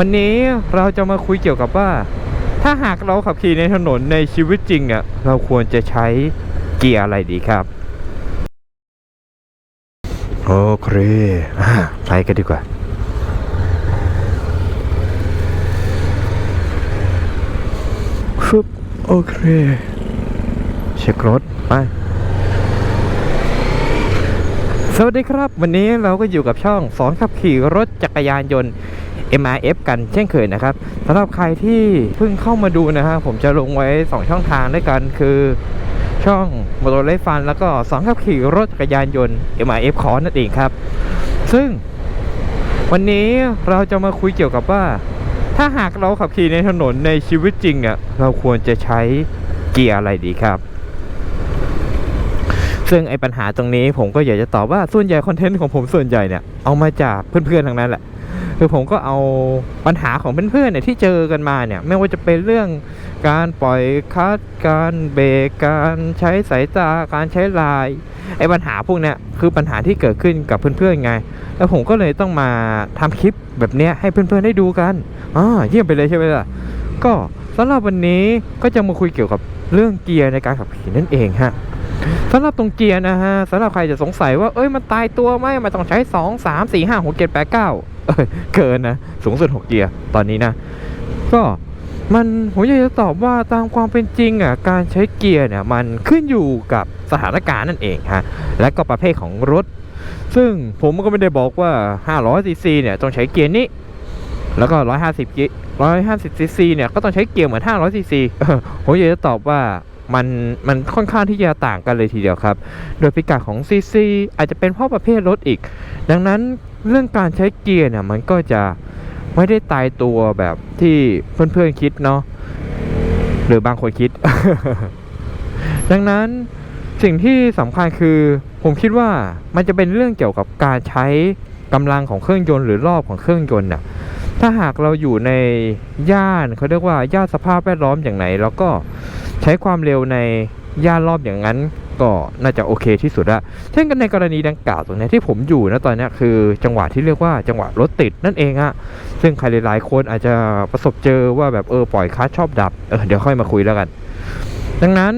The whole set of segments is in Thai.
วันนี้เราจะมาคุยเกี่ยวกับว่า ถ้าหากเราขับขี่ในถนนในชีวิตจริงเนี่ยเราควรจะใช้เกียร์อะไรดีครับ โอเคอะไปกันดีกว่าฟึบโอเค เช็ครถไปสวัสดีครับ วันนี้เราก็อยู่กับช่องสอนขับขี่รถจักรยานยนต์ MRF กันเช่นเคยนะครับสำหรับใครที่เพิ่งเข้ามาดูนะฮะผมจะลงไว้ 2 ช่องทางด้วยกันคือช่องมอเตอร์ไ f ฟัน แล้วก็สอนขับขี่รถจักรยานยนต์ MRF คอนั่นเองครับ ซึ่งวันนี้เราจะมาคุยเกี่ยวกับว่า ถ้าหากเราขับขี่ในถนนในชีวิตจริงอะเราควรจะใช้เกียร์อะไรดีครับ ซึ่งไอ้ปัญหาตรงนี้ผมก็อยากจะตอบว่าส่วนใหญ่คอนเทนต์ของผมส่วนใหญ่เนี่ยเอามาจากเพื่อนๆทั้งนั้นแหละ คือผมก็เอาปัญหาของเพื่อนๆเนี่ยที่เจอกันมาเนี่ย ไม่ว่าจะเป็นเรื่องการปล่อยคัดการเบรกการใช้สายตาการใช้ลายไอ้ปัญหาพวกเนี้ยคือปัญหาที่เกิดขึ้นกับเพื่อนๆไง แล้วผมก็เลยต้องมาทำคลิปแบบเนี้ยให้เพื่อนๆได้ดูกันอ่าเยี่ยมไปเลยใช่ไหมล่ะก็สำหรับวันนี้ก็จะมาคุยเกี่ยวกับเรื่องเกียร์ในการขับขี่นั่นเองฮะสำหรับตรงเกียร์นะฮะสำหรับใครจะสงสัยว่าเอ้ยมันตายตัวไหมมันต้องใช้ 2 3 4 5 6 7 8 9 เกินนะ สูงสุด 6 เกียร์ ตอนนี้นะ ก็มันผมอยากจะตอบว่าตามความเป็นจริงอะการใช้เกียร์เนี่ยมันขึ้นอยู่กับสถานการณ์นั่นเองฮะและก็ประเภทของรถ ซึ่งผมก็ไม่ได้บอกว่า500ซีซีเนี่ยต้องใช้เกียร์นี้ แล้วก็150เกียร์150ซีซีเนี่ยก็ต้องใช้เกียร์เหมือน500ซีซีเออผมอยากจะตอบว่ามันมันค่อนข้างที่จะต่างกันเลยทีเดียวครับ โดยพิกัดของซีซีอาจจะเป็นเพราะประเภทรถอีก ดังนั้น เรื่องการใช้เกียร์เนี่ยมันก็จะไม่ได้ตายตัวแบบที่เพื่อนๆคิดเนาะหรือบางคนคิด ดังนั้นสิ่งที่สำคัญคือ ผมคิดว่ามันจะเป็นเรื่องเกี่ยวกับการใช้กำลังของเครื่องยนต์หรือรอบของเครื่องยนต์น่ะถ้าหากเราอยู่ในย่านเขาเรียกว่าย่านสภาพแวดล้อมอย่างไหน แล้วก็ใช้ความเร็วในย่านรอบอย่างนั้น ก็น่าจะโอเคที่สุดละเช่นกันในกรณีดังกล่าวตรงนี้ที่ผมอยู่นะตอนนี้คือจังหวะที่เรียกว่าจังหวะรถติดนั่นเองอะซึ่งใครหลายๆคนอาจจะประสบเจอว่าแบบเออปล่อยคัสชอบดับเออเดี๋ยวค่อยมาคุยแล้วกัน ดังนั้น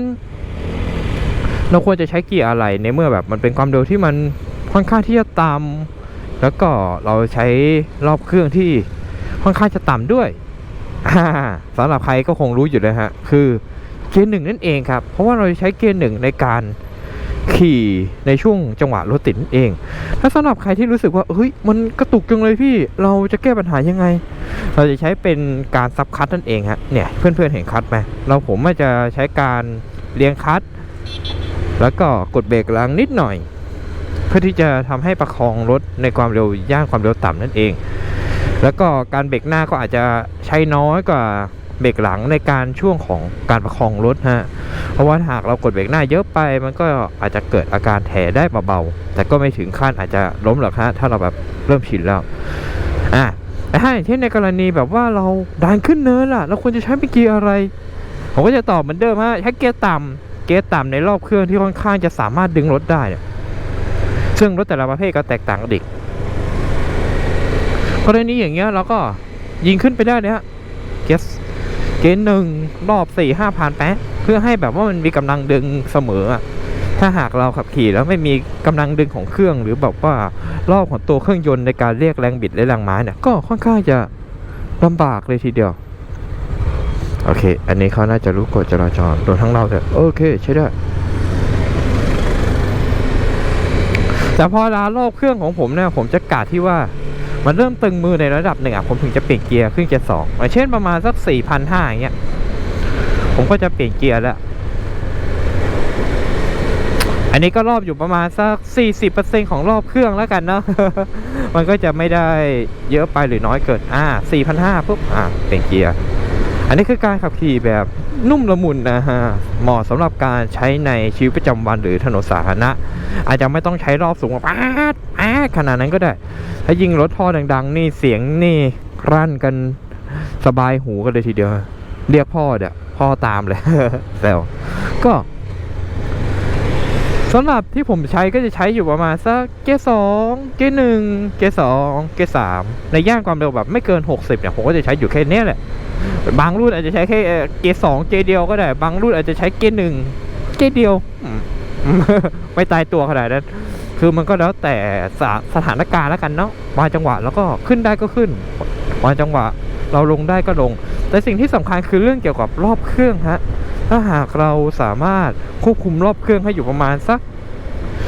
เราควรจะใช้เกียร์อะไรในเมื่อแบบมันเป็นความเร็วที่มันค่อนข้างที่จะต่ำแล้วก็เราใช้รอบเครื่องที่ค่อนข้างจะต่ำด้วยสำหรับใครก็คงรู้อยู่เลยฮะ คือ เกียร์หนึ่งนั่นเองครับ เพราะว่าเราใช้เกียร์หนึ่งในการขี่ในช่วงจังหวะรถติดนั่นเอง ถ้าสำหรับใครที่รู้สึกว่า เฮ้ย มันกระตุกจังเลยพี่ เราจะแก้ปัญหายังไง เราจะใช้เป็นการซับคัตนั่นเองฮะ เนี่ย เพื่อนๆเห็นคัตไหม เราผมจจะใช้การเรียงคัต แล้วก็กดเบรกลังนิดหน่อย เพื่อที่จะทำให้ประคองรถในความเร็วย่านความเร็วต่ำนั่นเอง แล้วก็การเบรกหน้าก็อาจจะใช้น้อยกว่า เบรกหลังในการช่วงของการประคองรถฮะเพราะว่าหากเรากดเบรกหน้าเยอะไป มันก็อาจจะเกิดอาการแถได้เบาๆแต่ก็ไม่ถึงขั้นอาจจะล้มหรอกฮะถ้าเราแบบเริ่มชินแล้วอะแต่ถ้าอย่างเช่นในกรณีแบบว่าเราดันขึ้นเนินล่ะเราควรจะใช้เป็นเกียร์อะไร ผมก็จะตอบเหมือนเดิมฮะใช้เกียร์ต่ำเกียร์ต่ำในรอบเครื่องที่ค่อนข้างจะสามารถดึงรถได้เนี่ยซึ่งรถแต่ละประเภทก็แตกต่างกันอีกกรณีอย่างเงี้ยเราก็ยิงขึ้นไปได้เลยฮะเกียร์ เกียร์หนึ่งรอบสี่ห้าพันแป๊ะเพื่อให้แบบว่ามันมีกำลังดึงเสมอ ถ้าหากเราขับขี่แล้วไม่มีกำลังดึงของเครื่อง หรือแบบว่ารอบของตัวเครื่องยนต์ในการเรียกแรงบิดและแรงม้าเนี่ยก็ค่อนข้างจะลำบากเลยทีเดียว โอเค อันนี้เขาน่าจะรู้กฎจราจรโดนทั้งเราแต่โอเคใช่ได้แต่พอลารอบเครื่องของผมเนี่ยผมจะกาดที่ว่า มันเริ่มตึงมือในระดับหนึ่งอะผมถึงจะเปลี่ยนเกียร์ขึ้นเกียร์สองอย่างเช่นประมาณสักสี่พันห้าอย่างเงี้ยผมก็จะเปลี่ยนเกียร์แล้ว อันนี้ก็รอบอยู่ประมาณสักสี่สิบเปอร์เซ็นของรอบเครื่องแล้วกันเนาะมันก็จะไม่ได้เยอะไปหรือน้อยเกินอ่าสี่พันห้าปุ๊บอ่าเปลี่ยนเกียร์อันนี้คือการขับขี่แบบ นุ่มละมุนนะฮะเหมาะสำหรับการใช้ในชีวิตประจำวันหรือถนนสาธารณะ อาจจะไม่ต้องใช้รอบสูงแบบป๊าดป๊าดขนาดนั้นก็ได้ ถ้ายิงรถท่อดัง ๆ นี่เสียงนี่รั่นกันสบายหูกันเลยทีเดียว เรียกพ่อเดี๋ยพ่อตามเลยแซวก็สำหรับที่ผมใช้ก็จะใช้อยู่ประมาณสักเกสองเกหนึ่งเกสองเกสามในย่านความเร็วแบบไม่เกิน 60เนี่ยผมก็จะใช้อยู่แค่นี้แหละ บางรุ่นอาจจะใช้แค่เอ่อเกสองเกเดียวก็ได้ บางรุ่นอาจจะใช้เกหนึ่งเกเดียวอืมไม่ตายตัวขนาดนั้น คือมันก็แล้วแต่สาสถานการณ์แล้วกันเนาะบางจังหวะแล้วก็ขึ้นได้ก็ขึ้นบางจังหวะเราลงได้ก็ลง แต่สิ่งที่สำคัญคือเรื่องเกี่ยวกับรอบเครื่องฮะ ถ้าหากเราสามารถควบคุมรอบเครื่องให้อยู่ประมาณสัก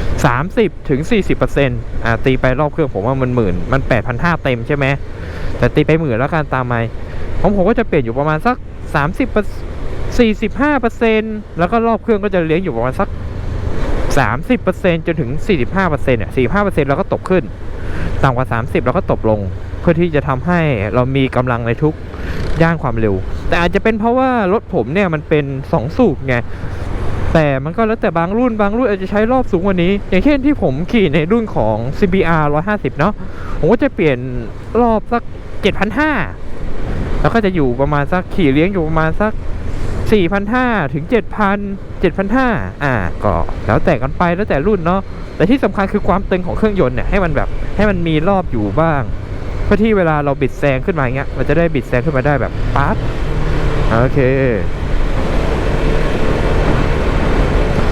30ถึง40เปอร์เซ็นต์อ่าตีไปรอบเครื่องผมว่ามันหมื่นมัน8 5 0 0เต็มใช่ไหมแต่ตีไปหมื่นแล้วกันตามไป ของผมก็จะเปลี่ยนอยู่ประมาณสัก 30 45เปอร์เซ็นแล้วก็รอบเครื่องก็จะเลี้ยงอยู่ประมาณสัก 30เปอร์เซ็นจนถึง 45เปอร์เซ็นต์เนี่ย45เปอร์เซ็นต์เราก็ตกขึ้น ต่ำกว่า 30 เราก็ตกลง เพื่อที่จะทำให้เรามีกำลังในทุกย่านความเร็ว แต่อาจจะเป็นเพราะว่ารถผมเนี่ยมันเป็น 2 สูบไงแต่มันก็แล้วแต่บางรุ่นบางรุ่นอาจจะใช้รอบสูงกว่านี้ อย่างเช่นที่ผมขี่ในรุ่นของ CBR 150 เนาะผมก็จะเปลี่ยนรอบสัก 7,500 แล้วก็จะอยู่ประมาณสักขี่เลี้ยงอยู่ประมาณสัก 4,500 ถึง 7,000 7,500 อ่า ก็แล้วแต่กันไปแล้วแต่รุ่นเนาะ แต่ที่สำคัญคือความตึงของเครื่องยนต์เนี่ยให้มันแบบให้มันมีรอบอยู่บ้าง เพื่อที่เวลาเราบิดแซงขึ้นมาอย่างเงี้ย มันจะได้บิดแซงขึ้นมาได้แบบปั๊บ โอเค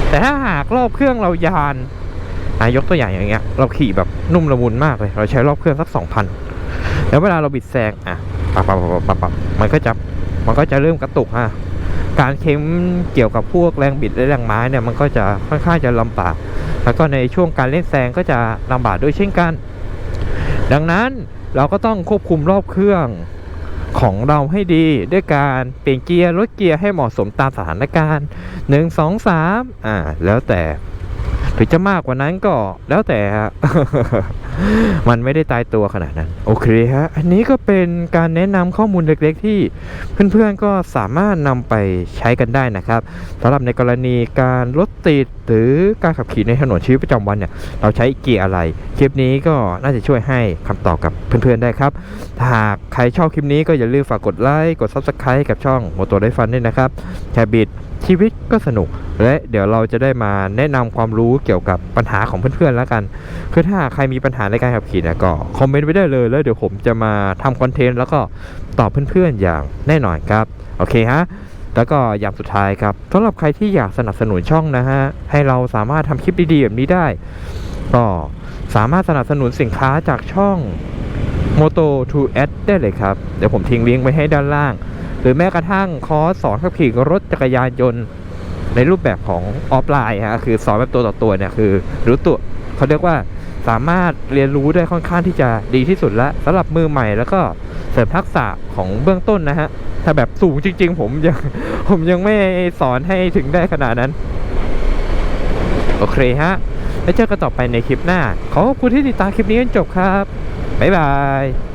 แต่ถ้าหากรอบเครื่องเรายานอายกตัวอย่างอย่างเงี้ย เราขี่แบบนุ่มละมุนมากเลย เราใช้รอบเครื่องสักสองพันแล้วเวลาเราบิดแซงอะ ปับปับปับปับปับมันก็จะมันก็จะเริ่มกระตุกฮะการเค้มเกี่ยวกับพวกแรงบิดและแรงม้าเนี่ยมันก็จะค่อนข้างจะลำบาก แล้วก็ในช่วงการเล่นแซงก็จะลำบากด้วยเช่นกัน ดังนั้นเราก็ต้องควบคุมรอบเครื่องของเราให้ดีด้วยการเปลี่ยนเกียร์ลดเกียร์ให้เหมาะสมตามสถานการณ์หนึ่งสองสามอ่าแล้วแต่หรือจะมากกว่านั้นก็แล้วแต่ฮะ มันไม่ได้ตายตัวขนาดนั้น โอเคฮะ อันนี้ก็เป็นการแนะนำข้อมูลเล็กๆ ที่เพื่อนๆก็สามารถนำไปใช้กันได้นะครับสำหรับในกรณีการรถติดหรือการขับขี่ในถนนชีวิตประจำวันเนี่ยเราใช้เกียร์อะไร คลิปนี้ก็น่าจะช่วยให้คำตอบกับเพื่อนๆได้ครับหากใครชอบคลิปนี้ก็อย่าลืมฝากกดไลค์กด Subscribe กับช่อง m o t o ได้ฟันด้วยนะครับแคบิดชีวิตก็สนุก และเดี๋ยวเราจะได้มาแนะนำความรู้เกี่ยวกับปัญหาของเพื่อนๆแล้วกัน คือถ้าใครมีปัญหาในการขับขี่เนี่ยก็คอมเมนต์ไว้ได้เลยแล้วเดี๋ยวผมจะมาทำคอนเทนต์แล้วก็ตอบเพื่อนๆอย่างแน่นอนครับ โอเคฮะแล้วก็อย่างสุดท้ายครับสำหรับใครที่อยากสนับสนุนช่องนะฮะให้เราสามารถทำคลิปดีๆแบบนี้ได้ ก็สามารถสนับสนุนสินค้าจากช่อง Moto 2 Ad ได้เลยครับ เดี๋ยวผมทิ้งลิงก์ไว้ให้ด้านล่าง หรือแม้กระทั่งคอร์สสอนขับขี่รถจักรยานยนต์ในรูปแบบของออฟไลน์ฮะคือสอนแบบตัวต่อตัวเนี่ยคือรู้ตัวเขาเรียกว่า สามารถเรียนรู้ได้ค่อนข้างที่จะดีที่สุดแล้วสำหรับมือใหม่แล้วก็เสริมทักษะของเบื้องต้นนะฮะ ถ้าแบบสูงจริง ๆ ผมยังผมยังไม่สอนให้ถึงได้ขนาดนั้น โอเคฮะ แล้วเจอกันต่อไปในคลิปหน้า ขอขอบคุณที่ติดตามคลิปนี้จนจบครับ บ๊ายบาย